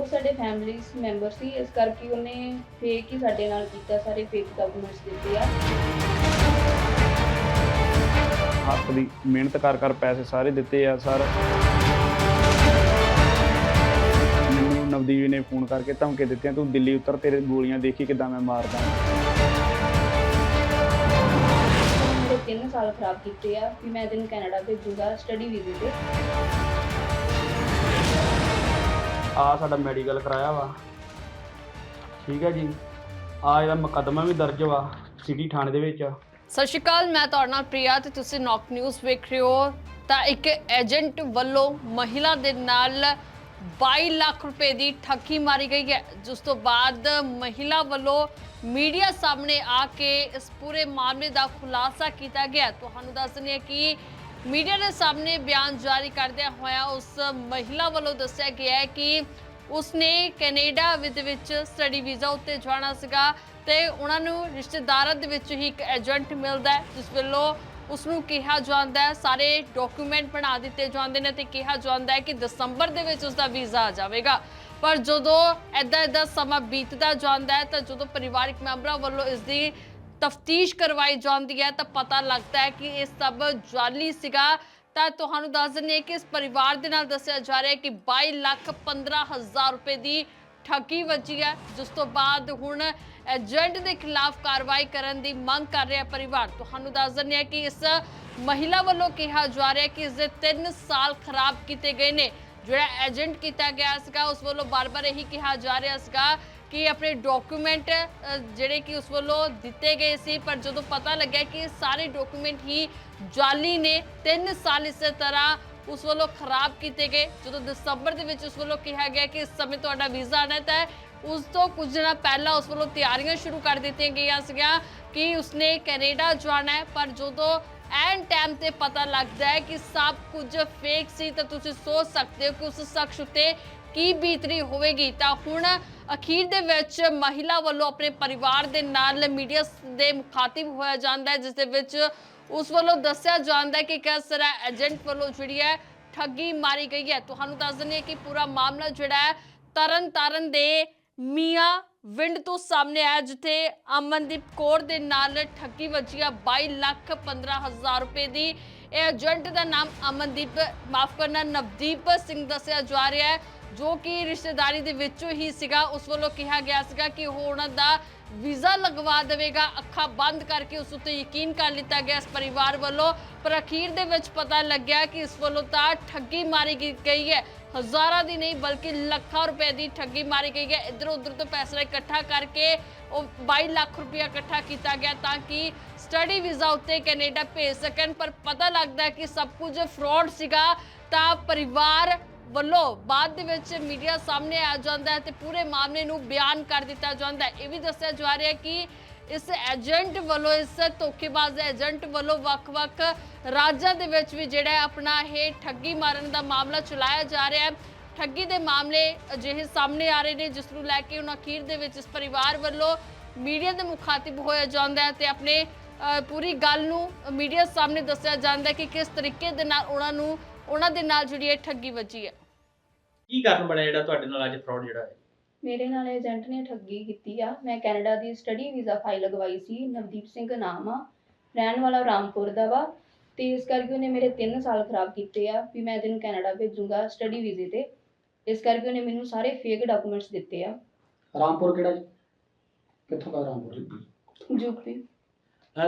ਉਹ ਸਾਡੇ family member ਸੀ ਇਸ ਕਰਕੇ ਉਹਨੇ ਫੇਕ ਹੀ ਸਾਡੇ ਨਾਲ ਕੀਤਾ ਸਾਰੇ ਫੇਕ ਡਾਕੂਮੈਂਟਸ ਦਿੱਤੇ ਆ। ਹੱਥ ਦੀ ਮਿਹਨਤ ਕਰ ਕਰ ਪੈਸੇ ਸਾਰੇ ਦਿੱਤੇ ਆ ਸਰ। ਮੈਨੂੰ ਨਵਦੀਪ ਨੇ ਫੋਨ ਕਰਕੇ ਧਮਕੇ ਦਿੱਤੀਆਂ ਤੂੰ ਦਿੱਲੀ ਉਤਰ ਤੇਰੇ ਗੋਲੀਆਂ ਦੇਖੀ ਕਿਦਾਂ ਮੈਂ ਮਾਰਦਾ ਮੇਰੇ 3 ਸਾਲ ਖਰਾਬ ਕੀਤੇ ਆ ਵੀ ਮੈਂ ਤੈਨੂੰ ਕੈਨੇਡਾ ਭੇਜੂਗਾ ਸਟੱਡੀ ਵੀਜ਼ੇ ਤੇ। ਆ ਸਾਡਾ ਮੈਡੀਕਲ ਕਰਾਇਆ ਵਾ। ਠੀਕ ਹੈ ਜੀ। ਆ ਇਹਦਾ ਮੁਕੱਦਮਾ ਵੀ ਦਰਜ ਵਾ ਸਿਟੀ ਥਾਣੇ ਦੇ ਵਿੱਚ। ਸਤਿ ਸ਼੍ਰੀ ਅਕਾਲ, ਮੈਂ ਤੁਹਾਡੇ ਨਾਲ ਪ੍ਰਿਆ ਤੇ ਤੁਸੀਂ ਨੌਕ ਨਿਊਜ਼ ਵੇਖ ਰਹੇ ਹੋ। ਤਾਂ ਇੱਕ ਏਜੰਟ ਵੱਲੋਂ ਮਹਿਲਾ ਦੇ ਨਾਲ 22 ਲੱਖ ਰੁਪਏ ਦੀ ਠੱਗੀ ਮਾਰੀ ਗਈ ਹੈ। ਜਿਸ ਤੋਂ ਬਾਅਦ ਮਹਿਲਾ ਵੱਲੋਂ ਮੀਡੀਆ ਸਾਹਮਣੇ ਆ ਕੇ ਇਸ ਪੂਰੇ ਮਾਮਲੇ ਦਾ ਖੁਲਾਸਾ ਕੀਤਾ ਗਿਆ। ਤੁਹਾਨੂੰ ਦੱਸ ਦਿੰਦੇ ਹਾਂ ਕਿ ਮੀਡੀਆ ਦੇ ਸਾਹਮਣੇ ਬਿਆਨ ਜਾਰੀ ਕਰਦਿਆਂ ਹੋਇਆ ਉਸ ਮਹਿਲਾ ਵੱਲੋਂ ਦੱਸਿਆ ਗਿਆ ਹੈ ਕਿ ਉਸਨੇ ਕੈਨੇਡਾ ਦੇ ਵਿੱਚ ਸਟੱਡੀ ਵੀਜ਼ਾ ਉੱਤੇ ਜਾਣਾ ਸੀਗਾ ਤੇ ਉਹਨਾਂ ਨੂੰ ਰਿਸ਼ਤੇਦਾਰਾਂ ਦੇ ਵਿੱਚ ਹੀ ਇੱਕ ਏਜੰਟ ਮਿਲਦਾ ਹੈ, ਜਿਸ ਵੱਲੋਂ ਉਸ ਨੂੰ ਕਿਹਾ ਜਾਂਦਾ ਹੈ, ਸਾਰੇ ਡਾਕੂਮੈਂਟ ਬਣਾ ਦਿੱਤੇ ਜਾਂਦੇ ਨੇ ਤੇ ਕਿਹਾ ਜਾਂਦਾ ਹੈ ਕਿ ਦਸੰਬਰ ਦੇ ਵਿੱਚ ਉਸ ਦਾ ਵੀਜ਼ਾ ਆ ਜਾਵੇਗਾ। ਪਰ ਜਦੋਂ ਐਦਾਂ ਐਦਾਂ ਸਮਾਂ ਬੀਤਦਾ ਜਾਂਦਾ ਹੈ ਤਾਂ ਜਦੋਂ ਪਰਿਵਾਰਕ ਮੈਂਬਰਾਂ ਵੱਲੋਂ ਇਸ ਦੀ ਤਫਤੀਸ਼ ਕਰਵਾਈ ਜਾਂਦੀ ਹੈ ਤਾਂ ਪਤਾ ਲੱਗਦਾ ਹੈ ਕਿ ਇਹ ਸਭ ਜਾਲੀ ਸੀਗਾ। ਤਾਂ ਤੁਹਾਨੂੰ ਦੱਸ ਦਿੰਦੇ ਹਾਂ ਕਿ ਇਸ ਪਰਿਵਾਰ ਦੇ ਨਾਲ ਦੱਸਿਆ ਜਾ ਰਿਹਾ ਹੈ ਕਿ 22 ਲੱਖ 15 ਹਜ਼ਾਰ ਰੁਪਏ ਦੀ ਠੱਗੀ ਵੱਜੀ ਹੈ। ਜਿਸ ਤੋਂ ਬਾਅਦ ਹੁਣ ਏਜੰਟ ਦੇ ਖਿਲਾਫ ਕਾਰਵਾਈ ਕਰਨ ਦੀ ਮੰਗ ਕਰ ਰਿਹਾ ਪਰਿਵਾਰ। ਤੁਹਾਨੂੰ ਦੱਸ ਦਿੰਦੇ ਹਾਂ ਕਿ ਇਸ ਮਹਿਲਾ ਵੱਲੋਂ ਕਿਹਾ ਜਾ ਰਿਹਾ ਕਿ ਇਸ ਦੇ 3 ਸਾਲ ਖਰਾਬ ਕੀਤੇ ਗਏ ਨੇ। ਜਿਹੜਾ ਏਜੰਟ ਕੀਤਾ ਗਿਆ ਸੀਗਾ, ਉਸ ਵੱਲੋਂ ਬਾਰ-ਬਾਰ ਇਹੀ ਕਿਹਾ ਜਾ ਰਿਹਾ ਸੀਗਾ ਕਿ ਆਪਣੇ ਡਾਕੂਮੈਂਟ ਜਿਹੜੇ ਕਿ ਉਸ ਵੱਲੋਂ ਦਿੱਤੇ ਗਏ ਸੀ, ਪਰ ਜਦੋਂ ਪਤਾ ਲੱਗਿਆ ਕਿ ਸਾਰੇ ਡਾਕੂਮੈਂਟ ਹੀ ਜਾਲੀ ਨੇ 3 ਸਾਲ ਇਸੇ ਤਰ੍ਹਾਂ ਉਸ ਵੱਲੋਂ ਖਰਾਬ ਕੀਤੇ ਗਏ। ਜਦੋਂ ਦਸੰਬਰ ਦੇ ਵਿੱਚ ਉਸ ਵੱਲੋਂ ਕਿਹਾ ਗਿਆ ਕਿ ਇਸ ਸਮੇਂ ਤੁਹਾਡਾ ਵੀਜ਼ਾ ਆਣਾ ਤਾਂ ਉਸ ਤੋਂ ਕੁਝ ਦਿਨਾਂ ਪਹਿਲਾਂ ਉਸ ਵੱਲੋਂ ਤਿਆਰੀਆਂ ਸ਼ੁਰੂ ਕਰ ਦਿੱਤੀਆਂ ਗਈਆਂ ਸੀਗੀਆਂ ਕਿ ਉਸਨੇ ਕੈਨੇਡਾ ਜਾਣਾ ਹੈ, ਪਰ ਜਦੋਂ ਐਨ ਟਾਈਮ ਤੇ ਪਤਾ ਲੱਗਦਾ ਹੈ ਕਿ ਸਭ ਕੁਝ ਫੇਕ ਸੀ, ਤਾਂ ਤੁਸੀਂ ਸੋਚ ਸਕਦੇ ਹੋ ਕਿ ਉਸ ਸ਼ਖਸ ਉੱਤੇ ਕੀ ਬੀਤਰੀ ਹੋਵੇਗੀ? ਤਾਂ ਹੁਣ ਅਖੀਰ ਦੇ ਵਿੱਚ ਮਹਿਲਾ ਵੱਲੋਂ ਆਪਣੇ ਪਰਿਵਾਰ ਦੇ ਨਾਲ ਮੀਡੀਆ ਦੇ ਮੁਖਾਤਿਬ ਹੋਇਆ ਜਾਂਦਾ ਹੈ, ਜਿਸ ਦੇ ਵਿੱਚ ਉਸ ਵੱਲੋਂ ਦੱਸਿਆ ਜਾਂਦਾ ਹੈ ਕਿ ਕਿਸ ਤਰ੍ਹਾਂ ਏਜੰਟ ਵੱਲੋਂ ਜਿਹੜੀ ਹੈ ਠੱਗੀ ਮਾਰੀ ਗਈ ਹੈ। ਤੁਹਾਨੂੰ ਦੱਸ ਦਿੰਦੇ ਹਾਂ ਕਿ ਪੂਰਾ ਮਾਮਲਾ ਜਿਹੜਾ ਹੈ ਤਰਨ ਤਾਰਨ ਦੇ ਮੀਆਂ ਵਿੰਡ ਤੋਂ ਸਾਹਮਣੇ ਆਇਆ, ਜਿੱਥੇ ਅਮਨਦੀਪ ਕੌਰ ਦੇ ਨਾਲ ਠੱਗੀ ਵੱਜੀ ਆ 22 ਲੱਖ 15 ਹਜ਼ਾਰ ਰੁਪਏ ਦੀ ਇਹ ਏਜੰਟ ਦਾ ਨਾਮ ਅਮਨਦੀਪ, ਮਾਫ ਕਰਨਾ, ਨਵਦੀਪ ਸਿੰਘ ਦੱਸਿਆ ਜਾ ਰਿਹਾ ਹੈ। ਜੋ ਕਿ ਰਿਸ਼ਤੇਦਾਰੀ ਦੇ ਵਿੱਚੋਂ ਹੀ ਸੀਗਾ, ਉਸ ਵੱਲੋਂ ਕਿਹਾ ਗਿਆ ਸੀਗਾ ਕਿ ਉਹ ਉਹਨਾਂ ਦਾ ਵੀਜ਼ਾ ਲਗਵਾ ਦੇਵੇਗਾ, ਅੱਖਾਂ ਬੰਦ ਕਰਕੇ ਉਸ ਉੱਤੇ ਯਕੀਨ ਕਰ ਲਿੱਤਾ ਗਿਆ। ਇਸ ਪਰਿਵਾਰ ਵੱਲੋਂ ਪਰ ਅਖੀਰ ਦੇ ਵਿੱਚ ਪਤਾ ਲੱਗਿਆ ਕਿ ਇਸ ਵੱਲੋਂ ਤਾਂ ਠੱਗੀ ਮਾਰੀ ਗਈ- ਹੈ। ਹਜ਼ਾਰਾਂ ਦੀ ਨਹੀਂ, ਬਲਕਿ ਲੱਖਾਂ ਰੁਪਏ ਦੀ ਠੱਗੀ ਮਾਰੀ ਗਈ ਹੈ। ਇੱਧਰ ਉੱਧਰ ਤੋਂ ਪੈਸਾ ਇਕੱਠਾ ਕਰਕੇ ਉਹ 22 ਲੱਖ ਰੁਪਇਆ ਇਕੱਠਾ ਕੀਤਾ ਗਿਆ ਤਾਂ ਕਿ ਸਟੱਡੀ ਵੀਜ਼ਾ ਉੱਤੇ ਕੈਨੇਡਾ ਭੇਜ ਸਕਣ। ਪਰ ਪਤਾ ਲੱਗਦਾ ਕਿ ਸਭ ਕੁਝ ਫਰਾਡ ਸੀਗਾ ਤਾਂ ਪਰਿਵਾਰ ਵੱਲੋਂ ਬਾਅਦ ਦੇ ਵਿੱਚ ਮੀਡੀਆ ਸਾਹਮਣੇ ਆ ਜਾਂਦਾ ਹੈ ਤੇ ਪੂਰੇ ਮਾਮਲੇ ਨੂੰ ਬਿਆਨ ਕਰ ਦਿੱਤਾ ਜਾਂਦਾ ਹੈ। ਇਹ ਵੀ ਦੱਸਿਆ ਜਾ ਰਿਹਾ ਹੈ ਕਿ ਇਸ ਏਜੰਟ ਵੱਲੋਂ, ਇਸ ਧੋਖੇਬਾਜ਼ ਏਜੰਟ ਵੱਲੋਂ ਵੱਖ-ਵੱਖ ਰਾਜਾਂ ਦੇ ਵਿੱਚ ਵੀ ਜਿਹੜਾ ਆਪਣਾ ਇਹ ਠੱਗੀ ਮਾਰਨ ਦਾ ਮਾਮਲਾ ਚਲਾਇਆ ਜਾ ਰਿਹਾ ਹੈ। ਠੱਗੀ ਦੇ ਮਾਮਲੇ ਅਜਿਹੇ ਸਾਹਮਣੇ ਆ ਰਹੇ ਨੇ, ਜਿਸ ਨੂੰ ਲੈ ਕੇ ਉਹਨਾਂ ਅਖੀਰ ਦੇ ਵਿੱਚ ਇਸ ਪਰਿਵਾਰ ਵੱਲੋਂ ਮੀਡੀਆ ਦੇ ਮੁਖਾਤਿਬ ਹੋਇਆ ਜਾਂਦਾ ਹੈ ਤੇ ਆਪਣੇ ਪੂਰੀ ਗੱਲ ਨੂੰ ਮੀਡੀਆ ਸਾਹਮਣੇ ਦੱਸਿਆ ਜਾਂਦਾ ਕਿ ਕਿਸ ਤਰੀਕੇ ਦੇ ਨਾਲ ਉਹਨਾਂ ਨੂੰ ਉਹਨਾਂ ਦੇ ਨਾਲ ਜਿਹੜੀ ਇਹ ਠੱਗੀ ਵੱਜੀ ਹੈ। ਕੀ ਕਾਰਨ ਬਣਿਆ ਜਿਹੜਾ ਤੁਹਾਡੇ ਨਾਲ ਅੱਜ ਫਰਾਡ ਜਿਹੜਾ ਹੈ? ਮੇਰੇ ਨਾਲ ਏਜੰਟ ਨੇ ਠੱਗੀ ਕੀਤੀ ਆ। ਮੈਂ ਕੈਨੇਡਾ ਦੀ ਸਟੱਡੀ ਵੀਜ਼ਾ ਫਾਈਲ ਲਗਵਾਈ ਸੀ। ਨਵਦੀਪ ਸਿੰਘ ਨਾਮ ਆ। ਰਹਿਣ ਵਾਲਾ ਰਾਮਪੁਰ ਦਾ ਵਾ। ਤੇ ਇਸ ਕਰਕੇ ਉਹਨੇ ਮੇਰੇ 3 ਸਾਲ ਖਰਾਬ ਕੀਤੇ ਆ ਵੀ ਮੈਂ ਤੈਨੂੰ ਕੈਨੇਡਾ ਭੇਜੂਗਾ ਸਟੱਡੀ ਵੀਜ਼ੇ ਤੇ। ਇਸ ਕਰਕੇ ਉਹਨੇ ਮੈਨੂੰ ਸਾਰੇ ਫੇਕ ਡਾਕੂਮੈਂਟਸ ਦਿੱਤੇ ਆ। ਰਾਮਪੁਰ ਕਿਹੜਾ ਜੀ? ਕਿੱਥੋਂ ਦਾ ਰਾਮਪੁਰ? ਯੂਪੀ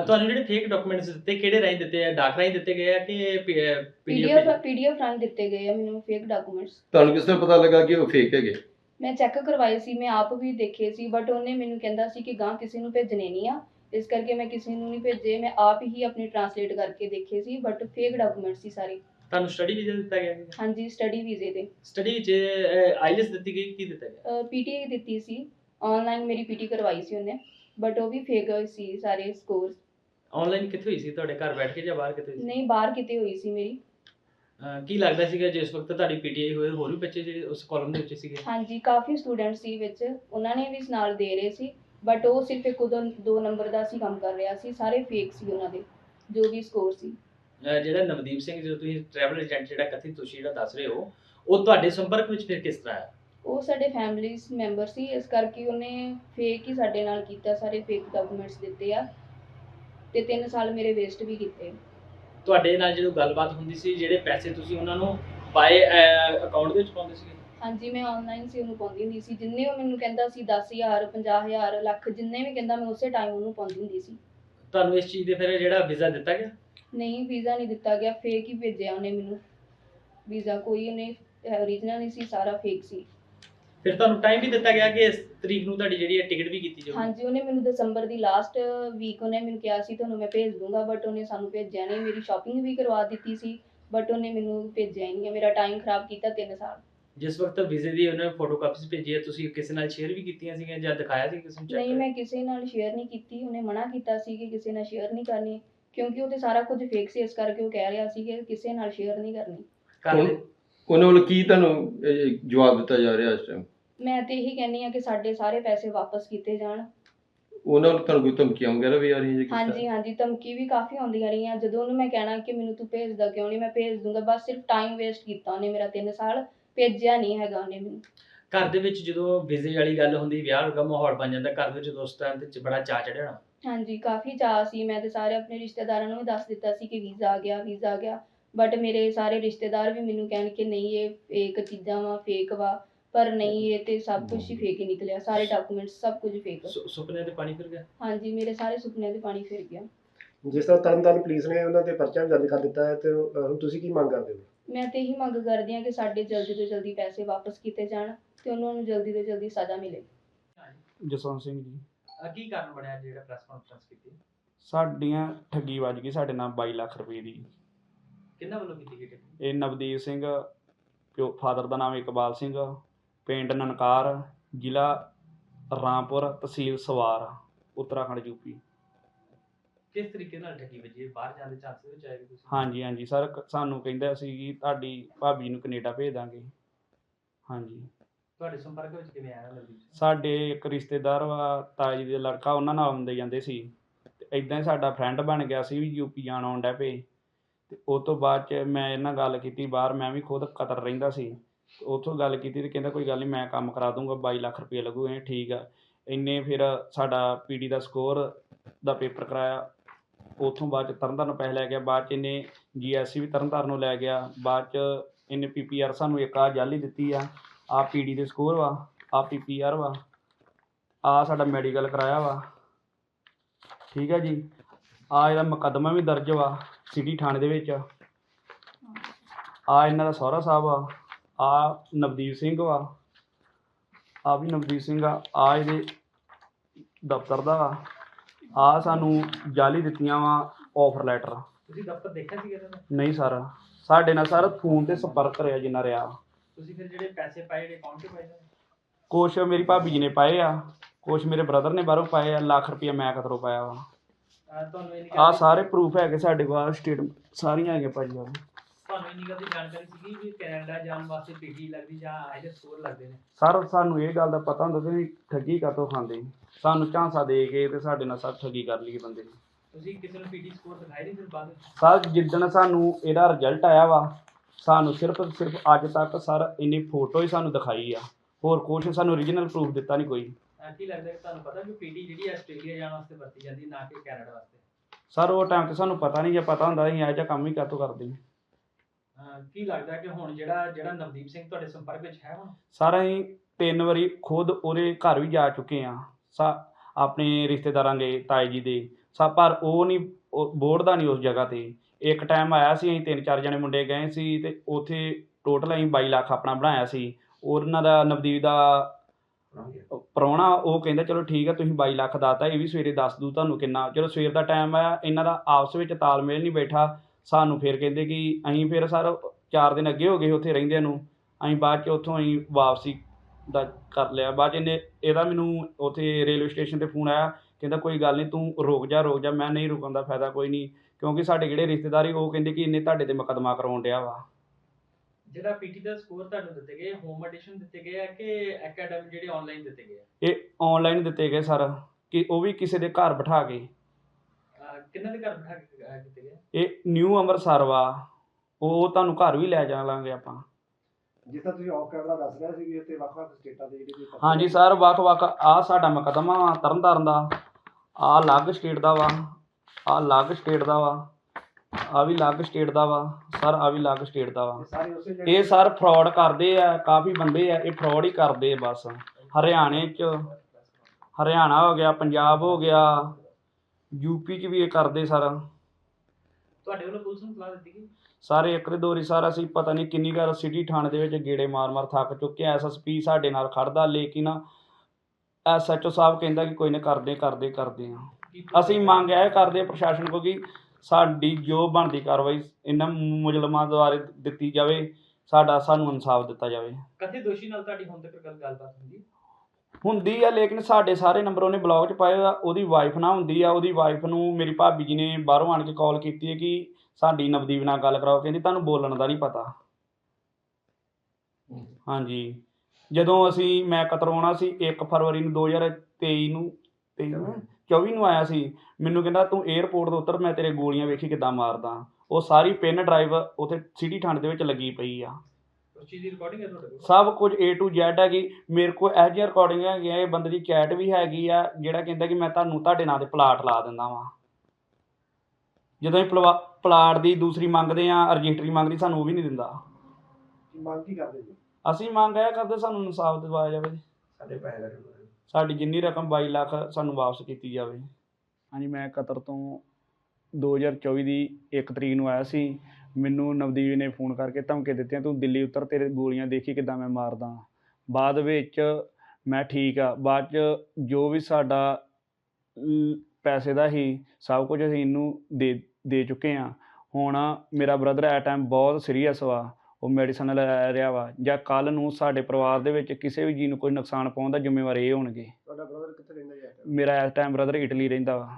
ਤੁਹਾਨੂੰ ਜਿਹੜੇ ਫੇਕ ਡਾਕੂਮੈਂਟਸ ਦਿੱਤੇ ਕਿਹੜੇ ਰਾਹੀਂ ਦਿੱਤੇ ਆ? ਡਾਕ ਰਾਹੀਂ ਦਿੱਤੇ ਗਏ ਆ ਕਿ ਪੀਡੀਐਫ ਪੀਡੀਐਫ ਪੀਡੀਐਫ ਰਾਂ ਦਿੱਤੇ ਗਏ ਆ ਮੈਨੂੰ ਫੇਕ ਡਾਕੂਮੈਂਟਸ ਤੁਹਾਨੂੰ ਕਿਸ ਤਰ੍ਹਾਂ ਪਤਾ ਲੱਗਾ ਕਿ ਉਹ ਫੇਕ ਹੈਗੇ? ਮੈਂ ਚੈੱਕ ਕਰਵਾਏ ਸੀ ਮੈਂ ਆਪ ਵੀ ਦੇਖੇ ਸੀ ਬਟ ਉਹਨੇ ਮੈਨੂੰ ਕਹਿੰਦਾ ਸੀ ਕਿ ਗਾਂ ਕਿਸੇ ਨੂੰ ਭੇਜਣੇ ਨਹੀਂ ਆ। ਇਸ ਕਰਕੇ ਮੈਂ ਕਿਸੇ ਨੂੰ ਨਹੀਂ ਭੇਜੇ ਮੈਂ ਆਪ ਹੀ ਆਪਣੀ ਟਰਾਂਸਲੇਟ ਕਰਕੇ ਦੇਖੇ ਸੀ ਬਟ ਫੇਕ ਡਾਕੂਮੈਂਟ ਸੀ ਸਾਰੇ। ਤੁਹਾਨੂੰ ਸਟੱਡੀ ਵੀਜ਼ਾ ਦਿੱਤਾ ਗਿਆ ਹੈ ਹਾਂਜੀ ਸਟੱਡੀ ਵੀਜ਼ੇ ਤੇ। ਸਟੱਡੀ ਵਿੱਚ ਆਈਲੈਸ ਦਿੱਤੀ ਗਈ ਕੀ ਦਿੱਤਾ ਗਿਆ? ਪੀਟੀ ਦਿੱਤੀ ਸੀ। ਆਨਲਾਈਨ ਮੇਰੀ ਪੀਟੀ ਕਰਵਾਈ ਸੀ ਉਹਨੇ। ਬਟ ਉਹ ਵੀ ਫੇਕ ਸੀ ਸਾਰੇ ਸਕੋਰਸ ਆਨਲਾਈਨ ਕਿੱਥੇ ਹੋਈ ਸੀ? ਤੁਹਾਡੇ ਘਰ ਬੈਠ ਕੇ ਜਾਂ ਬਾਹਰ ਕਿਤੇ ਹੋਈ ਸੀ? ਨਹੀਂ ਬਾਹਰ ਕਿਤੇ ਹੋਈ ਸੀ ਮੇਰੀ। ਅਹ ਕੀ ਲੱਗਦਾ ਸੀਗਾ ਜਿਸ ਵਕਤ ਤੁਹਾਡੀ ਪੀਟੀਆਈ ਹੋਏ ਹੋਰ ਵੀ ਬੱਚੇ ਜਿਹੜੇ ਉਸ ਕਾਲਮ ਦੇ ਵਿੱਚ ਸੀਗੇ? ਹਾਂਜੀ ਕਾਫੀ ਸਟੂਡੈਂਟ ਸੀ ਵਿੱਚ। ਉਹਨਾਂ ਨੇ ਵੀ ਨਾਲ ਦੇ ਰਹੇ ਸੀ। ਬਟ ਉਹ ਸਿਰਫ ਇੱਕ ਉਦੋਂ ਦੋ ਨੰਬਰ ਦਾ ਸੀ ਕੰਮ ਕਰ ਰਿਹਾ ਸੀ। ਸਾਰੇ ਫੇਕ ਸੀ ਉਹਨਾਂ ਦੇ ਜੋ ਵੀ ਸਕੋਰ ਸੀ। ਅਹ ਜਿਹੜਾ ਨਵਦੀਪ ਸਿੰਘ ਜਦੋਂ ਤੁਸੀਂ ਟਰੈਵਲ ਏਜੰਟ ਜਿਹੜਾ ਕਥਿਤ ਤੁਸੀਂ ਜਿਹੜਾ ਦੱਸ ਰਹੇ ਹੋ ਉਹ ਤੁਹਾਡੇ ਸੰਪਰਕ ਵਿੱਚ ਫਿਰ ਕਿਸ ਤਰ੍ਹਾਂ ਆਇਆ ਉਹ ਸਾਡੇ ਫੈਮਿਲੀ ਮੈਂਬਰ ਸੀ ਇਸ ਕਰਕੇ ਉਹਨੇ ਫੇਕ ਹੀ ਸਾਡੇ ਨਾਲ ਕੀਤਾ ਸਾਰੇ ਫੇਕ ਡਾਕੂਮੈਂਟਸ ਦਿੱਤੇ ਆ ਤੇ 3 ਸਾਲ ਮੇਰੇ ਵੇਸਟ ਵੀ ਕੀਤੇ। ਤੁਹਾਡੇ ਨਾਲ ਜਦੋਂ ਗੱਲਬਾਤ ਹੁੰਦੀ ਸੀ ਜਿਹੜੇ ਪੈਸੇ ਤੁਸੀਂ ਉਹਨਾਂ ਨੂੰ ਬਾਏ ਅਕਾਊਂਟ ਦੇ ਵਿੱਚ ਪਾਉਂਦੇ ਸੀਗੇ? ਹਾਂਜੀ ਮੈਂ ਆਨਲਾਈਨ ਸੀ ਉਹਨੂੰ ਪਾਉਂਦੀ ਹੁੰਦੀ ਸੀ। ਜਿੰਨੇ ਉਹ ਮੈਨੂੰ ਕਹਿੰਦਾ ਸੀ 10000 50000 ਲੱਖ ਜਿੰਨੇ ਵੀ ਕਹਿੰਦਾ ਮੈਂ ਉਸੇ ਟਾਈਮ ਉਹਨੂੰ ਪਾਉਂਦੀ ਹੁੰਦੀ ਸੀ। ਤੁਹਾਨੂੰ ਇਸ ਚੀਜ਼ ਦੇ ਫਿਰ ਜਿਹੜਾ ਵੀਜ਼ਾ ਦਿੱਤਾ ਗਿਆ? ਨਹੀਂ ਵੀਜ਼ਾ ਨਹੀਂ ਦਿੱਤਾ ਗਿਆ ਫੇਕ ਹੀ ਭੇਜਿਆ ਉਹਨੇ ਮੈਨੂੰ। ਵੀਜ਼ਾ ਕੋਈ ਉਹਨੇ ਓਰੀਜਨਲ ਨਹੀਂ ਸੀ ਸਾਰਾ ਫੇਕ ਸੀ। ਫਿਰ ਤੁਹਾਨੂੰ ਟਾਈਮ ਵੀ ਦਿੱਤਾ ਗਿਆ ਕਿ ਇਸ ਤਰੀਕ ਨੂੰ ਤੁਹਾਡੀ ਜਿਹੜੀ ਹੈ ਟਿਕਟ ਵੀ ਕੀਤੀ ਜਾਊਗੀ? ਹਾਂਜੀ ਉਹਨੇ ਮੈਨੂੰ ਦਸੰਬਰ ਦੀ ਲਾਸਟ ਵੀਕ ਉਹਨੇ ਮੈਨੂੰ ਕਿਹਾ ਸੀ ਤੁਹਾਨੂੰ ਮੈਂ ਭੇਜ ਦੂੰਗਾ ਬਟ ਉਹਨੇ ਸਾਨੂੰ ਭੇਜਿਆ ਨਹੀਂ। ਮੇਰੀ ਸ਼ਾਪਿੰਗ ਵੀ ਕਰਵਾ ਦਿੱਤੀ ਸੀ ਬਟ ਉਹਨੇ ਮੈਨੂੰ ਭੇਜਿਆ ਹੀ ਨਹੀਂ ਮੇਰਾ ਟਾਈਮ ਖਰਾਬ ਕੀਤਾ 3 ਸਾਲ। ਜਿਸ ਵਕਤ ਵੀਜ਼ੇ ਦੀ ਉਹਨੇ ਫੋਟੋ ਕਾਪੀਸ ਭੇਜੀ ਹੈ ਤੁਸੀਂ ਕਿਸੇ ਨਾਲ ਸ਼ੇਅਰ ਵੀ ਕੀਤੀਆਂ ਸੀਗੀਆਂ ਜਾਂ ਦਿਖਾਇਆ ਸੀ ਕਿਸੇ ਨੂੰ ਨਹੀਂ? ਮੈਂ ਕਿਸੇ ਨਾਲ ਸ਼ੇਅਰ ਨਹੀਂ ਕੀਤੀ। ਉਹਨੇ ਮਨਾ ਕੀਤਾ ਸੀ ਕਿ ਕਿਸੇ ਨਾਲ ਸ਼ੇਅਰ ਨਹੀਂ ਕਰਨੀ ਕਿਉਂਕਿ ਉਹ ਤੇ ਸਾਰਾ ਕੁਝ ਫੇਕ ਸੀ। ਇਸ ਕਰਕੇ ਉਹ ਕਹਿ ਰਿਹਾ ਸੀ ਕਿ ਕਿਸੇ ਨਾਲ ਸ਼ੇਅਰ ਨਹੀਂ ਕਰਨੀ। ਉਹਨਾਂ ਵੱਲ ਕੀ ਤੁਹਾਨੂੰ ਜਵਾਬ ਦਿੱਤਾ ਜਾ ਰਿਹਾ ਇਸ ਟਾਈਮ ਮੈਂ ਤੇ ਇਹੀ ਕਹਿੰਨੀ ਆ ਕਿ ਸਾਡੇ ਸਾਰੇ ਪੈਸੇ ਵਾਪਸ ਕੀਤੇ ਜਾਣ। ਉਹਨਾਂ ਵੱਲ ਤੁਹਾਨੂੰ ਕੋਈ ਧਮਕੀਆਂ ਵਗੈਰਾ ਵੀ ਆ ਰਹੀਆਂ ਜੀ? ਹਾਂਜੀ ਹਾਂਜੀ ਧਮਕੀ ਵੀ ਕਾਫੀ ਆਉਂਦੀਆਂ ਰਹੀਆਂ। ਜਦੋਂ ਉਹਨੂੰ ਮੈਂ ਕਹਿਣਾ ਕਿ ਮੈਨੂੰ ਤੂੰ ਭੇਜਦਾ ਕਿਉਂ ਨਹੀਂ ਮੈਂ ਭੇਜ ਦੂੰਗਾ। ਬਸ ਸਿਰਫ ਟਾਈਮ ਵੇਸਟ ਕੀਤਾ ਉਹਨੇ ਮੇਰਾ 3 ਸਾਲ। ਭੇਜਿਆ ਨਹੀਂ ਹੈਗਾ ਉਹਨੇ ਮੈਨੂੰ। ਘਰ ਦੇ ਵਿੱਚ ਜਦੋਂ ਵੀਜ਼ੇ ਵਾਲੀ ਗੱਲ ਹੁੰਦੀ ਵਿਆਹ ਵਰਗਾ ਮਾਹੌਲ ਬਣ ਜਾਂਦਾ ਘਰ ਦੇ ਵਿੱਚ ਉਸ ਟਾਈਮ ਤੇ ਬੜਾ ਚਾਅ ਚੜਿਆ ਹੋਣਾ। ਹਾਂਜੀ ਕਾਫੀ ਚਾਅ ਸੀ। ਮੈਂ ਤੇ ਸਾਰੇ ਆਪਣੇ ਰਿਸ਼ਤੇਦਾਰਾਂ ਨੂੰ ਵੀ ਦੱਸ ਦਿੱਤਾ ਸੀ ਕਿ ਵੀਜ਼ਾ ਆ ਗਿਆ ਵੀਜ਼ਾ ਆ ਗਿਆ। ਬਟ ਮੇਰੇ ਸਾਰੇ ਰਿਸ਼ਤੇਦਾਰ ਵੀ ਮੈਨੂੰ ਕਹਿਣ ਕਿ ਨਹੀਂ ਇਹ ਫੇਕ ਚੀਜ਼ਾਂ ਵਾ ਫੇਕ ਵਾ। ਪਰ ਨਹੀਂ ਇਹ ਤੇ ਸਭ ਕੁਝ ਹੀ ਫੇਕ ਹੀ ਨਿਕਲਿਆ ਸਾਰੇ ਡਾਕੂਮੈਂਟਸ ਸਭ ਕੁਝ ਫੇਕ ਸੁ- ਸੁਪਨੇ ਤੇ ਪਾਣੀ ਫਿਰ ਗਿਆ? ਹਾਂਜੀ ਮੇਰੇ ਸਾਰੇ ਸੁਪਨਿਆਂ ਦੇ ਪਾਣੀ ਫਿਰ ਗਿਆ। ਜਿਸ ਤਰ੍ਹਾਂ ਤਰਨਤਾਰਨ ਪੁਲਿਸ ਨੇ ਉਹਨਾਂ ਤੇ ਪਰਚਾ ਵੀ ਦਰਜ ਕਰ ਦਿੱਤਾ ਹੈ ਤੇ ਅਹ, ਹੁਣ ਤੁਸੀਂ ਕੀ ਮੰਗ ਕਰਦੇ ਹੋ? ਮੈਂ ਤੇ ਇਹੀ ਮੰਗ ਕਰਦੀ ਹਾਂ ਕਿ ਸਾਡੇ ਜਲਦੀ ਤੋਂ ਜਲਦੀ ਪੈਸੇ ਵਾਪਸ ਕੀਤੇ ਜਾਣ ਤੇ ਉਹਨਾਂ ਨੂੰ ਜਲਦੀ ਤੋਂ ਜਲਦੀ ਸਜ਼ਾ ਮਿਲੇ। ਜਸਵੰਤ ਸਿੰਘ ਜੀ। ਅਹ ਕੀ ਕਾਰਨ ਬਣਿਆ ਜਿਹੜਾ ਪ੍ਰੈਸ ਕਾਨਫਰੰਸ ਕੀਤੀ? ਸਾਡੀਆਂ ਠੱਗੀ ਵੱਜ ਗਈ ਸਾਡੇ ਨਾਲ 22 ਲੱਖ ਰੁਪਏ ਦੀ। ਕਿੰਨਾ ਵੱਲੋਂ ਕੀਤੀ ਗਈ ਟਿਕਟ ਇਹ ਨਵਦੀਪ ਸਿੰਘ ਪਿਓ ਫਾਦਰ ਦਾ ਨਾਮ ਇਕਬਾਲ ਸਿੰਘ। ਪਿੰਡ ਨਨਕਾਰ ਜ਼ਿਲ੍ਹਾ ਰਾਮਪੁਰ ਤਹਿਸੀਲ ਸਵਾਰ ਉੱਤਰਾਖੰਡ ਯੂਪੀ। ਕਿਸ ਤਰੀਕੇ ਨਾਲ ਠੱਗੀ ਵੱਜੀ ਹੈ? ਬਾਹਰ ਜਾਣ ਦੇ ਚਾਂਸ ਵਿੱਚ ਆਏਗਾ ਤੁਸੀਂ? ਹਾਂਜੀ ਹਾਂਜੀ। ਸਰ ਕ- ਸਾਨੂੰ ਕਹਿੰਦਾ ਸੀ ਕਿ ਤੁਹਾਡੀ ਭਾਬੀ ਨੂੰ ਕੈਨੇਡਾ ਭੇਜ ਦਾਂਗੇ। ਹਾਂਜੀ। ਤੁਹਾਡੇ ਸੰਪਰਕ ਵਿੱਚ ਕਿਵੇਂ ਆਇਆ ਲਵਲੀ ਸਾਡੇ ਇੱਕ ਰਿਸ਼ਤੇਦਾਰ ਵਾ ਤਾਇਆ ਜੀ ਦੇ ਲੜਕਾ ਉਹਨਾਂ ਨਾਲ ਆਉਂਦੇ ਜਾਂਦੇ ਸੀ। ਤੇ ਇਦਾਂ ਹੀ ਸਾਡਾ ਫਰੈਂਡ ਬਣ ਗਿਆ ਸੀ ਵੀ ਯੂਪੀ ਜਾਣ ਆਉਣ ਡੈ ਪਏ। ਤੇ ਉਹ ਤੋਂ ਬਾਅਦ ਚ ਮੈਂ ਇਹਨਾਂ ਗੱਲ ਕੀਤੀ ਬਾਹਰ ਮੈਂ ਵੀ ਖੁਦ ਕਤਰ ਰਹਿੰਦਾ ਸੀ। ਉੱਥੋਂ ਗੱਲ ਕੀਤੀ ਤੇ ਕਹਿੰਦਾ ਕੋਈ ਗੱਲ ਨਹੀਂ ਮੈਂ ਕੰਮ ਕਰਾ ਦੂੰਗਾ 22 ਲੱਖ ਰੁਪਏ ਲੱਗੂ, ਇਹ ਠੀਕ ਆ। ਇੰਨੇ ਫਿਰ ਸਾਡਾ ਪੀਡੀ ਦਾ ਸਕੋਰ ਦਾ ਪੇਪਰ ਕਰਾਇਆ। ਉੱਥੋਂ ਬਾਅਦ ਚ ਤਰਨਤਾਰਨ ਪੈਸੇ ਲੈ ਗਿਆ, ਬਾਅਦ ਚ ਇਹਨੇ ਜੀਐਸਸੀ ਵੀ ਤਰਨਤਾਰਨ ਨੂੰ ਲੈ ਗਿਆ, ਬਾਅਦ ਚ ਇਹਨੇ ਪੀਪੀਆਰ ਸਾਨੂੰ ਇੱਕ ਆ ਜਾਲੀ ਦਿੱਤੀ ਆ ਆ ਪੀਡੀ ਦੇ ਸਕੋਰ ਵਾ ਆ ਪੀਪੀਆਰ ਵਾ ਆ ਸਾਡਾ ਮੈਡੀਕਲ ਕਰਾਇਆ ਵਾ। ਠੀਕ ਆ ਜੀ? ਆ ਇਹਦਾ ਮੁਕੱਦਮਾ ਵੀ ਦਰਜ ਵਾ, ਸਿਟੀ ਥਾਣੇ ਦੇ ਵਿੱਚ। ਆ ਇਹਨਾਂ ਦਾ ਸਹੁਰਾ ਸਾਹਿਬ ਆ। ਆ ਨਵਦੀਪ ਸਿੰਘ ਵਾ। ਆ ਵੀ ਨਵਦੀਪ ਸਿੰਘ ਆ। ਆ ਇਹਦੇ ਦਫ਼ਤਰ ਦਾ ਆ ਸਾਨੂੰ ਜਾਲੀ ਦਿੱਤੀਆਂ ਵਾ ਆਫਰ ਲੈਟਰ ਤੁਸੀਂ ਦਫ਼ਤਰ ਦੇਖਿਆ ਸੀ ਇਹਨਾਂ ਦਾ ਨਹੀਂ ਸਰ ਸਾਡੇ ਨਾਲ ਸਰ ਫੋਨ ਤੇ ਸੰਪਰਕ ਕਰਿਆ ਜਿੰਨਾ ਰਿਹਾ। ਤੁਸੀਂ ਫਿਰ ਜਿਹੜੇ ਪੈਸੇ ਪਾਏ ਜਿਹੜੇ ਅਕਾਊਂਟ 'ਤੇ ਪਾਏ ਨੇ? ਕੁਛ ਮੇਰੀ ਭਾਬੀ ਜੀ ਨੇ ਪਾਏ ਆ। ਕੁਛ ਮੇਰੇ ਬ੍ਰਦਰ ਨੇ ਬਾਹਰੋਂ ਪਾਏ ਆ। ਲੱਖ ਰੁਪਇਆ ਮੈਂ ਕਤਰੋਂ ਪਾਇਆ ਵਾ। ਅਹ ਤੁਹਾਨੂੰ ਇਹ ਆ ਸਾਰੇ ਪ੍ਰੂਫ ਹੈਗੇ ਸਾਡੇ ਕੋਲ। ਸਟੇਟ ਸਾਰੀਆਂ ਹੈਗੀਆਂ ਭਾਜੀ ਆ। ਤੁਹਾਨੂੰ ਇੰਨੀ ਗੱਲ ਦੀ ਜਾਣਕਾਰੀ ਸੀਗੀ ਵੀ ਕੈਨੇਡਾ ਜਾਣ ਵਾਸਤੇ ਪੀਟੀ ਲੱਗਦੀ ਜਾਂ ਆਈਲੈਟ ਸਕੋਰ ਲੱਗਦੇ ਨੇ। ਸਰ ਸਾਨੂੰ ਇਹ ਗੱਲ ਦਾ ਪਤਾ ਹੁੰਦਾ ਤੇ ਠੱਗੀ ਕਾਤੋਂ ਖਾਂਦੇ ਸਾਨੂੰ ਝਾਂਸਾ ਦੇ ਕੇ ਤੇ ਸਾਡੇ ਨਾਲ ਸਭ ਠੱਗੀ ਕਰ ਲਈ ਬੰਦੇ ਨੇ। ਤੁਸੀਂ ਕਿਸੇ ਨੂੰ ਪੀਟੀ ਸਕੋਰ ਦਿਖਾਈ ਨਹੀਂ ਫਿਰ ਬਾਅਦ ਵਿੱਚ? ਸਰ ਜਿੱਦਣ ਸਾਨੂੰ ਇਹਦਾ ਰਿਜ਼ਲਟ ਆਇਆ ਵਾ ਸਾਨੂੰ ਸਿਰਫ ਤੇ ਸਿਰਫ ਅੱਜ ਤੱਕ ਸਰ ਇੰਨੀ ਫੋਟੋ ਹੀ ਸਾਨੂੰ ਦਿਖਾਈ ਆ। ਹੋਰ ਕੁਛ ਸਾਨੂੰ ਓਰੀਜਨਲ ਪ੍ਰੂਫ ਦਿੱਤਾ ਨਹੀਂ ਕੋਈ। ਅਹ ਕੀ ਲੱਗਦਾ ਕਿ ਤੁਹਾਨੂੰ ਪਤਾ ਕਿ ਪੀਟੀ ਜਿਹੜੀ ਹੈ ਆਸਟ੍ਰੇਲੀਆ ਜਾਣ ਵਾਸਤੇ ਵਰਤੀ ਜਾਂਦੀ ਨਾ ਕਿ ਕੈਨੇਡਾ ਵਾਸਤੇ? ਸਰ ਉਹ ਟਾਈਮ ਤੇ ਸਾਨੂੰ ਪਤਾ ਨਹੀਂ ਜੇ ਪਤਾ ਹੁੰਦਾ ਅਸੀਂ ਇਹੋ ਜਿਹਾ ਕੰਮ ਹੀ ਕਾਤੋਂ ਕਰਦੇ ਅਹ ਕੀ ਲੱਗਦਾ ਕਿ ਹੁਣ ਜਿਹੜਾ ਜਿਹੜਾ ਨਵਦੀਪ ਸਿੰਘ ਤੁਹਾਡੇ ਸੰਪਰਕ ਵਿੱਚ ਹੈ ਹੁਣ? ਸਰ ਅਸੀਂ ਤਿੰਨ ਵਾਰੀ ਖੁਦ ਉਹਦੇ ਘਰ ਵੀ ਜਾ ਚੁੱਕੇ ਆ। ਸਾ, ਆਪਣੇ ਰਿਸ਼ਤੇਦਾਰਾਂ ਦੇ, ਤਾਏ ਜੀ ਦੇ। ਸਾ, ਪਰ ਉਹ ਨਹੀਂ ਬੋਰਡ ਨਹੀਂ ਉਸ ਜਗ੍ਹਾ ਤੇ। ਇੱਕ ਟਾਈਮ ਆਇਆ ਸੀ, ਅਸੀਂ ਤਿੰਨ ਚਾਰ ਜਣੇ ਮੁੰਡੇ ਗਏ ਸੀ ਤੇ ਉੱਥੇ ਟੋਟਲ ਅਸੀਂ 22 ਲੱਖ ਆਪਣਾ ਬਣਾਇਆ ਸੀ। ਉਹਨਾਂ ਦਾ ਨਵਦੀਪ ਦਾ ਪ੍ਰਾਹੁਣਾ ਉਹ ਕਹਿੰਦਾ, ਚਲੋ ਠੀਕ ਹੈ ਤੁਸੀਂ 22 ਲੱਖ ਦਾਤਾ, ਇਹ ਵੀ ਸਵੇਰੇ ਦੱਸ ਦੂ ਤੁਹਾਨੂੰ ਕਿੰਨਾ। ਜਦੋਂ ਸਵੇਰ ਦਾ ਟਾਈਮ ਆਇਆ, ਇਹਨਾਂ ਦਾ ਆਪਸ ਵਿੱਚ ਤਾਲਮੇਲ ਨਹੀਂ ਬੈਠਾ। ਸਾਨੂੰ ਫਿਰ ਕਹਿੰਦੇ ਕਿ ਅਸੀਂ ਫਿਰ ਸਰ ਚਾਰ ਦਿਨ ਅੱਗੇ ਹੋ ਗਏ ਉੱਥੇ ਰਹਿੰਦਿਆਂ ਨੂੰ। ਅਸੀਂ ਬਾਅਦ ਚ ਉੱਥੋਂ ਅਸੀਂ ਵਾਪਸੀ ਦਾ ਕਰ ਲਿਆ। ਬਾਅਦ 'ਚ ਇਹਨੇ ਇਹਦਾ ਮੈਨੂੰ ਉੱਥੇ ਰੇਲਵੇ ਸਟੇਸ਼ਨ ਤੇ ਫੋਨ ਆਇਆ ਕਹਿੰਦਾ ਕੋਈ ਗੱਲ ਨਹੀਂ ਤੂੰ ਰੁਕ ਜਾ ਰੁਕ ਜਾ। ਮੈਂ ਨਹੀਂ ਰੁਕਣ ਦਾ ਫਾਇਦਾ ਕੋਈ ਨਹੀਂ ਕਿਉਂਕਿ ਸਾਡੇ ਜਿਹੜੇ ਰਿਸ਼ਤੇਦਾਰੀ ਉਹ ਕਹਿੰਦੇ ਕਿ ਇਹਨੇ ਤੁਹਾਡੇ ਤੇ ਮੁਕੱਦਮਾ ਕਰਾਉਣ ਡਿਆ ਵਾ। ਜਿਹੜਾ ਪੀਟੀ ਦਾ ਸਕੋਰ ਤੁਹਾਨੂੰ ਦਿੱਤੇ ਗਏ ਹੋਮ ਐਡੀਸ਼ਨ ਦਿੱਤੇ ਗਏ ਆ ਕਿ ਅਕੈਡਮੀ ਜਿਹੜੇ ਆਨਲਾਈਨ ਦਿੱਤੇ ਗਏ ਆ? ਇਹ ਆਨਲਾਈਨ ਦਿੱਤੇ ਗਏ ਸਰ ਕਿ ਉਹ ਵੀ ਕਿਸੇ ਦੇ ਘਰ ਬਿਠਾ ਕੇ। ਕਿੰਨਾਂ ਦੇ ਘਰ ਬਿਠਾ ਕੇ ਅਹ ਕੀਤੇ ਗਏ? ਇਹ ਨਿਊ ਅੰਮ੍ਰਿਤਸਰ ਵਾ ਉਹ ਤੁਹਾਨੂੰ ਘਰ ਵੀ ਲੈ ਜਾਵਾਂਗੇ ਆਪਾਂ। ਜਿਸ ਤਰ੍ਹਾਂ ਤੁਸੀਂ ਆਫ ਕੈਮਰਾ ਦੱਸ ਰਹੇ ਸੀ ਵੀ ਇੱਥੇ ਵੱਖ-ਵੱਖ ਸਟੇਟਾਂ ਦੇ ਜਿਹੜੇ ਵੀ ਪਰਚੇ ਹਾਂਜੀ ਸਰ ਵੱਖ-ਵੱਖ ਆ ਸਾਡਾ ਮੁਕੱਦਮਾ ਵਾ ਤਰਨਤਾਰਨ ਦਾ। ਆ ਅਲੱਗ ਸਟੇਟ ਦਾ ਵਾ ਆ ਅਲੱਗ ਸਟੇਟ ਦਾ ਵਾ ਆ ਵੀ ਅਲੱਗ ਸਟੇਟ ਦਾ ਵਾ ਸਰ ਆ ਵੀ ਅਲੱਗ ਸਟੇਟ ਦਾ ਵਾ। ਇਹ ਸਾਰੇ ਉਸੇ ਜਗ੍ਹਾ ਇਹ ਸਰ ਫਰਾਡ ਕਰਦੇ ਆ ਕਾਫੀ ਬੰਦੇ ਆ ਇਹ ਫਰਾਡ ਹੀ ਕਰਦੇ ਆ ਬਸ। ਹਰਿਆਣੇ ਚ ਹਰਿਆਣਾ ਹੋ ਗਿਆ ਪੰਜਾਬ ਹੋ ਗਿਆ ਯੂਪੀ ਚ ਵੀ ਇਹ ਕਰਦੇ ਸਰ। ਤੁਹਾਡੇ ਵੱਲੋਂ ਪੁਲਿਸ ਨੂੰ ਸਲਾਹ ਦਿੱਤੀ ਗਈ? ਸਾਰੇ ਇੱਕ ਦੇ ਦੋਰੀ ਸਾਰਾ ਅਸੀਂ ਪਤਾ ਨਹੀਂ ਕਿੰਨੀ ਵਾਰ ਸਿਟੀ ਥਾਣੇ ਦੇ ਵਿੱਚ ਗੇੜੇ ਮਾਰ-ਮਾਰ ਥੱਕ ਚੁੱਕੇ ਐਸਐਸਪੀ ਸਾਡੇ ਨਾਲ ਖੜਦਾ ਲੇਕਿਨ ਐਸਐਚਓ ਸਾਹਿਬ ਕਹਿੰਦਾ ਕਿ ਕੋਈ ਨਾ ਕਰਦੇ ਕਰਦੇ ਕਰਦੇ ਆ। ਅਸੀਂ ਮੰਗ ਇਹ ਕਰਦੇ ਪ੍ਰਸ਼ਾਸਨ ਕੋਲ ਕਿ ਸਾਡੀ ਜੋ ਬਣਦੀ ਕਾਰਵਾਈ ਇਹਨਾਂ ਮੁਜਰਮਾਂ ਦੁਆਰੇ ਦਿੱਤੀ ਜਾਵੇ ਸਾਡਾ ਸਾਨੂੰ ਇਨਸਾਫ ਦਿੱਤਾ ਜਾਵੇ। ਕਥੇ ਦੋਸ਼ੀ ਨਾਲ ਤੁਹਾਡੀ ਹੁਣ ਤੱਕ ਗੱਲ ਗੱਲਬਾਤ ਹੁੰਦੀ ਹੁੰਦੀ ਆ, ਲੇਕਿਨ ਸਾਡੇ ਸਾਰੇ ਨੰਬਰ ਉਹਨੇ ਬਲੌਕ 'ਚ ਪਾਏ ਆ। ਉਹਦੀ ਵਾਈਫ ਨਾਲ ਹੁੰਦੀ ਆ। ਉਹਦੀ ਵਾਈਫ ਨੂੰ ਮੇਰੀ ਭਾਬੀ ਜੀ ਨੇ ਬਾਹਰੋਂ ਆਣ ਕੇ ਕਾਲ ਕੀਤੀ ਹੈ ਕਿ ਸਾਡੀ ਨਵਦੀਪ ਨਾਲ ਗੱਲ ਕਰਾਓ। ਕਹਿੰਦੀ, ਤੁਹਾਨੂੰ ਬੋਲਣ ਦਾ ਨਹੀਂ ਪਤਾ। ਹਾਂਜੀ। ਜਦੋਂ ਅਸੀਂ, ਮੈਂ ਕਤਰਵਾਉਣਾ ਸੀ 1 ਫਰਵਰੀ ਨੂੰ 2023 ਨੂੰ 23 ਨੂੰ 24 ਨੂੰ ਆਇਆ ਸੀ। ਮੈਨੂੰ ਕਹਿੰਦਾ, ਤੂੰ 에ਅਰਪੋਰਟ ਤੋਂ ਉਤਰ, ਮੈਂ ਤੇਰੇ ਗੋਲੀਆਂ ਵੇਖੀ ਕਿੱਦਾਂ ਮਾਰਦਾ। ਉਹ ਸਾਰੀ ਪਿੰਨ ਡਰਾਈਵ ਉੱਥੇ ਸਿਟੀ ਠੰਡ ਦੇ ਵਿੱਚ ਲੱਗੀ ਪਈ ਆ। ਚੀਜ਼ ਦੀ ਰਿਕਾਰਡਿੰਗ ਹੈ ਤੁਹਾਡੇ ਕੋਲ? ਸਭ ਕੁਝ A to Z ਹੈਗੀ ਮੇਰੇ ਕੋਲ ਇਹੋ ਜਿਹੀਆਂ ਰਿਕਾਰਡਿੰਗ ਹੈਗੀਆਂ ਇਹ ਬੰਦੇ ਦੀ ਚੈਟ ਵੀ ਹੈਗੀ ਆ ਜਿਹੜਾ ਕਹਿੰਦਾ ਕਿ ਮੈਂ ਤੁਹਾਨੂੰ ਤੁਹਾਡੇ ਨਾਂ ਤੇ ਪਲਾਟ ਲਾ ਦਿੰਦਾ ਵਾਂ। ਜਦੋਂ ਇਹ ਪਲਵਾ- ਪਲਾਟ ਦੀ ਦੂਸਰੀ ਮੰਗਦੇ ਆ ਰਜਿਸਟਰੀ ਮੰਗਦੀ ਸਾਨੂੰ ਉਹ ਵੀ ਨਹੀਂ ਦਿੰਦਾ। ਮੰਗ ਕੀ ਕਰਦੇ ਜੀ? ਅਸੀਂ ਮੰਗ ਇਹ ਕਰਦੇ ਸਾਨੂੰ ਇਨਸਾਫ ਦਿਵਾਇਆ ਜਾਵੇ। ਸਾਡੇ ਪੈਸੇ ਸਾਡੀ ਜਿੰਨੀ ਰਕਮ 22 ਲੱਖ ਸਾਨੂੰ ਵਾਪਸ ਕੀਤੀ ਜਾਵੇ। ਹਾਂਜੀ ਮੈਂ ਕਤਰ ਤੋਂ 2024 ਦੀ 1 ਤਰੀਕ ਨੂੰ ਆਇਆ ਸੀ। ਮੈਨੂੰ ਨਵਦੀਪ ਨੇ ਫੋਨ ਕਰਕੇ ਧਮਕੇ ਦਿੱਤੀਆਂ ਤੂੰ ਦਿੱਲੀ ਉਤਰ ਤੇਰੇ ਗੋਲੀਆਂ ਦੇਖੀ ਕਿੱਦਾਂ ਮੈਂ ਮਾਰਦਾ ਬਾਅਦ ਵਿੱਚ ਮੈਂ ਠੀਕ ਆ ਬਾਅਦ ਚ ਜੋ ਵੀ ਸਾਡਾ ਪੈਸੇ ਦਾ ਹੀ ਸਭ ਕੁਝ ਅਸੀਂ ਇਹਨੂੰ ਦੇ ਦੇ ਚੁੱਕੇ ਆ ਹੁਣ ਮੇਰਾ ਬ੍ਰਦਰ ਐ ਟਾਈਮ ਬਹੁਤ ਸੀਰੀਅਸ ਵਾ ਉਹ ਮੈਡੀਸਨ ਲੈ ਰਿਹਾ ਵਾ ਜਾਂ ਕੱਲ ਨੂੰ ਸਾਡੇ ਪਰਿਵਾਰ ਦੇ ਵਿੱਚ ਕਿਸੇ ਵੀ ਜੀ ਨੂੰ ਕੋਈ ਨੁਕਸਾਨ ਪਾਉਣ ਦਾ ਜ਼ਿੰਮੇਵਾਰ ਇਹ ਹੋਣਗੇ। ਤੁਹਾਡਾ ਬ੍ਰਦਰ ਕਿੱਥੇ ਰਹਿੰਦਾ ਜੀ ਮੇਰਾ ਇਸ ਟਾਈਮ ਬ੍ਰਦਰ ਇਟਲੀ ਰਹਿੰਦਾ ਵਾ?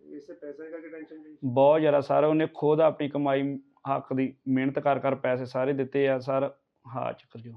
ਇਸੇ ਪੈਸੇ ਕਰਕੇ ਟੈਨਸ਼ਨ ਜੀ? ਬਹੁਤ ਜ਼ਿਆਦਾ ਸਰ ਉਹਨੇ ਖੁਦ ਆਪਣੀ ਕਮਾਈ ਹੱਕ ਦੀ ਮਿਹਨਤ ਕਰ ਕਰ ਪੈਸੇ ਸਾਰੇ ਦਿੱਤੇ ਆ ਸਰ। ਹਾਂ ਚੱਕਰ ਜੋ